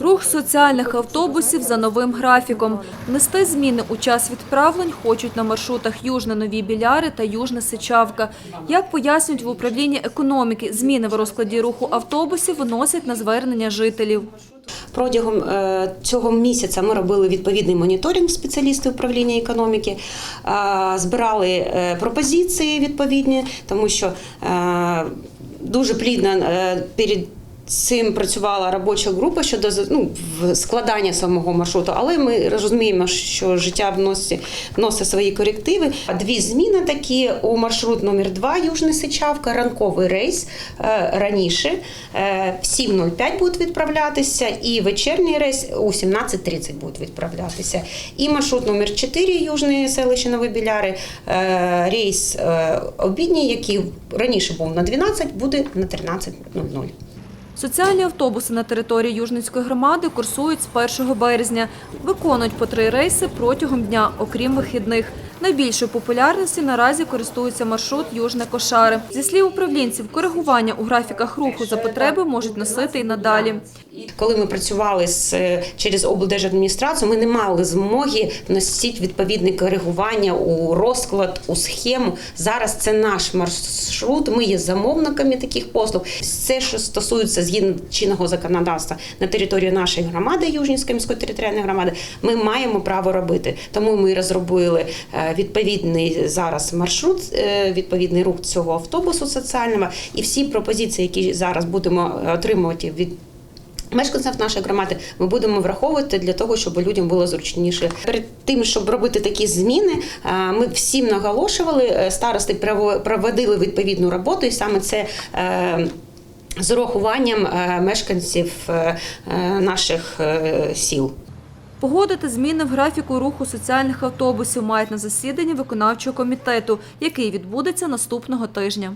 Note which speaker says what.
Speaker 1: Рух соціальних автобусів за новим графіком. Внести зміни у час відправлень хочуть на маршрутах Южне-Нові Біляри та Южне-Сичавка. Як пояснюють в управлінні економіки, зміни в розкладі руху автобусів виносять на звернення жителів.
Speaker 2: Протягом е, цього місяця ми робили відповідний моніторинг спеціалісти управління економіки, збирали е, пропозиції відповідні, тому що е, дуже плідно е, цим працювала робоча група щодо ну, складання самого маршруту, але ми розуміємо, що життя вносить, вносить свої корективи. Дві зміни такі у маршрут номер 2 Южний Сичавка, ранковий рейс е, раніше е, в 7.05 будуть відправлятися, і вечірній рейс у 17.30 будуть відправлятися. І маршрут номер 4 Южне селище Нові Біляри, е, рейс обідній, який раніше був на 12, буде на 13.00.
Speaker 1: Соціальні автобуси на території Южницької громади курсують з 1 березня. Виконують по три рейси протягом дня, окрім вихідних. Найбільшою популярністю наразі користується маршрут Южне Кошари. Зі слів управлінців, коригування у графіках руху за потреби можуть носити і надалі.
Speaker 2: Коли ми працювали з через облдержадміністрацію, ми не мали змоги вносити відповідне коригування у розклад, у схему. Зараз це наш маршрут. Ми є замовниками таких послуг. Все, що стосується згідно чинного законодавства на території нашої громади, Южнівської міської територіальної громади, ми маємо право робити. Тому ми розробили е, відповідний зараз маршрут, е, відповідний рух цього автобусу соціального і всі пропозиції, які зараз будемо отримувати від Мешканців нашої громади ми будемо враховувати для того, щоб людям було зручніше. Перед тим, щоб робити такі зміни, ми всім наголошували, е, старости проводили відповідну роботу, і саме це. е, З урахуванням е, мешканців наших сіл.
Speaker 1: Погодити зміни в графіку руху соціальних автобусів мають на засіданні виконавчого комітету, який відбудеться наступного тижня.